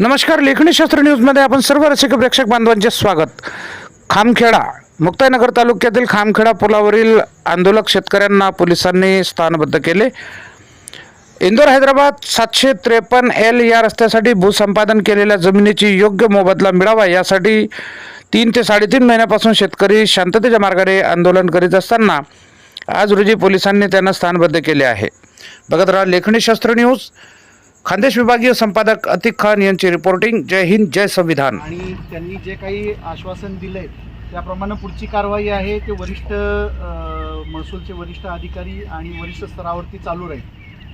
नमस्कार लेखणीशास्त्र न्यूजमध्ये आपण सर्व रसिक प्रेक्षक बांधवांचे स्वागत. खामखेडा मुक्ताईनगर तालुक्यातील खामखेडा पुलावरील आंदोलक शेतकऱ्यांना पोलिसांनी स्थानबद्ध केले. इंदोर हैदराबाद सातशे त्रेपन्न एल या रस्त्यासाठी भूसंपादन केलेल्या जमिनीची योग्य मोबदला मिळावा यासाठी तीन ते साडेतीन महिन्यापासून शेतकरी शांततेच्या मार्गाने आंदोलन करीत असताना आज रोजी पोलिसांनी त्यांना स्थानबद्ध केले आहे. बघत राहा लेखणीशास्त्र न्यूज. खानदेश विभागीय संपादक अतिक खान यांची रिपोर्टिंग जय हिंद जय संविधान. आणि त्यांनी जे काही आश्वासन दिलंय त्याप्रमाणे पुढची कारवाई आहे. ते वरिष्ठ महसूलचे वरिष्ठ अधिकारी आणि वरिष्ठ स्तरावरती चालू राहील.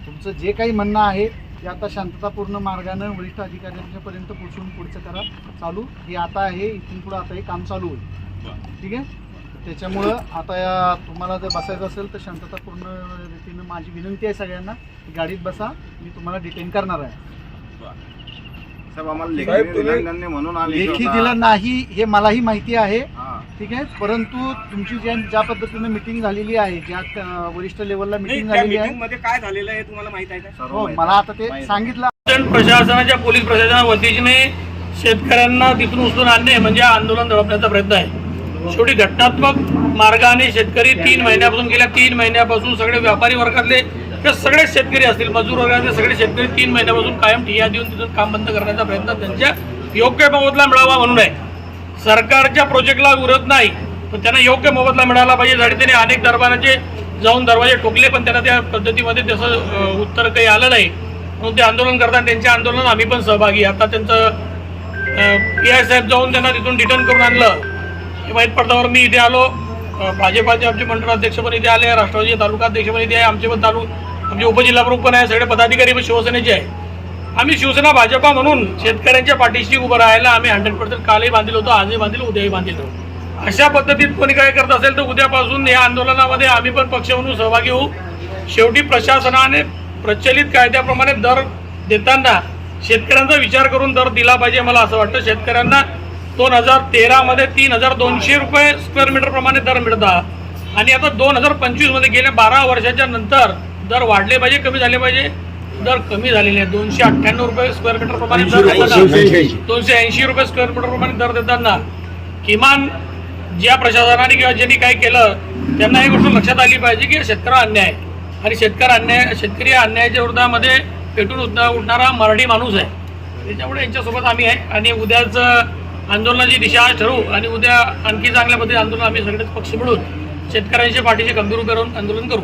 तुमचं जे काही म्हणणं आहे ते आता शांततापूर्ण मार्गानं वरिष्ठ अधिकाऱ्यांच्यापर्यंत पोचून पुढचं करा. चालू. हे आता आहे. इथून पुढं आता हे काम चालू होईल. ठीक आहे? त्याच्यामुळं आता या तुम्हाला जर बसायचं असेल तर शांततापूर्ण रीतीनं माझी विनंती आहे सगळ्यांना की गाडीत बसा मी तुम्हाला डिटेन करणार आहे साहेब आम्हाला लेखी दिलं नाही म्हणून आम्ही लेखी स्वतः- दिलं नाही हे मलाही माहिती आहे हा. ठीक आहे परंतु तुमची ज्या ज्या पद्धतीने मिटिंग झालेली आहे ज्या अं, वरिष्ठ लेवलला मिटिंग झालेली आहे मध्ये काय झालेलं आहे तुम्हाला माहीत आहे का सर्व हो माहिती. मला आता ते माहिती. सांगितलं शासन प्रशासनाच्या पोलीस प्रशासना वतीने शेतकऱ्यांना तिथून उचलून आणणे म्हणजे आंदोलन दडपण्याचा प्रयत्न आहे शेवटी घटनात्मक मार्गाने शेतकरी तीन महिन्यापासून गेल्या तीन महिन्यापासून सगळे व्यापारी वर्गातले ते सगळे शेतकरी असतील मजूर वर्गातले सगळे शेतकरी तीन महिन्यापासून कायम ठिया देऊन तिथून काम बंद करण्याचा प्रयत्न त्यांच्या योग्य मोबदला मिळावा म्हणून आहे. सरकारच्या प्रोजेक्टला विरोध नाही पण त्यांना योग्य मोबदला मिळाला पाहिजे. साठी त्यांनी अनेक दरबाराचे जाऊन दरवाजे ठोकले पण त्यांना त्या पद्धतीमध्ये त्याचं उत्तर काही आलं नाही. म्हणून ते आंदोलन करतात. त्यांचे आंदोलन आम्ही पण सहभागी. आता त्यांचं पी आय साहेब जाऊन त्यांना तिथून रिटर्न करून आणलं. हे वाईट पडद्यावर मी इथे आलो. भाजपाचे आमचे मंडळ अध्यक्ष पण इथे आले राष्ट्रवादी तालुका अध्यक्ष पण इथे आहे आमचे पण तालु आमचे उपजिल्हाप्रमुख पण आहे सगळे पदाधिकारी पण शिवसेनेचे आहे. आम्ही शिवसेना भाजपा म्हणून शेतकऱ्यांच्या पाठीशी उभं राहायला आम्ही हंड्रेड पर्सेंट कालही बांधील होतो आजही बांधील उद्याही बांधील होतो. अशा पद्धतीत कोणी काय करत असेल तर उद्यापासून या आंदोलनामध्ये आम्ही पण पक्ष म्हणून सहभागी होऊ. शेवटी प्रशासनाने प्रचलित कायद्याप्रमाणे दर देताना शेतकऱ्यांचा विचार करून दर दिला पाहिजे मला असं वाटतं. शेतकऱ्यांना दोन हजार तेरामध्ये तीन हजार दोनशे रुपये स्क्वेअर मीटर प्रमाणे दर मिळतात आणि आता दोन हजार पंचवीसमध्ये गेल्या बारा वर्षाच्या नंतर दर वाढले पाहिजे कमी झाले पाहिजे? दर कमी झालेले आहेत. दोनशे अठ्ठ्याण्णव रुपये स्क्वेअर मीटर प्रमाणे दर देताना दोनशे ऐंशी रुपये स्क्वेअर मीटर प्रमाणे दर देताना किमान ज्या प्रशासनाने किंवा ज्यांनी काय केलं त्यांना ही गोष्ट लक्षात आली पाहिजे की शेतकरी अन्याय आहे. आणि शेतकरी अन्याय शेतकरी अन्यायाच्या विरोधामध्ये पेटून उठणा उठणारा मराठी माणूस आहे. त्याच्यामुळे यांच्यासोबत आम्ही आहे. आणि उद्याच आंदोलनाची दिशा आज ठरवू आणि उद्या आणखी चांगल्या पद्धतीने आंदोलन आम्ही सगळेच पक्ष मिळून शेतकऱ्यांच्या पाठीशी गंभीर उभे राहून आंदोलन करू.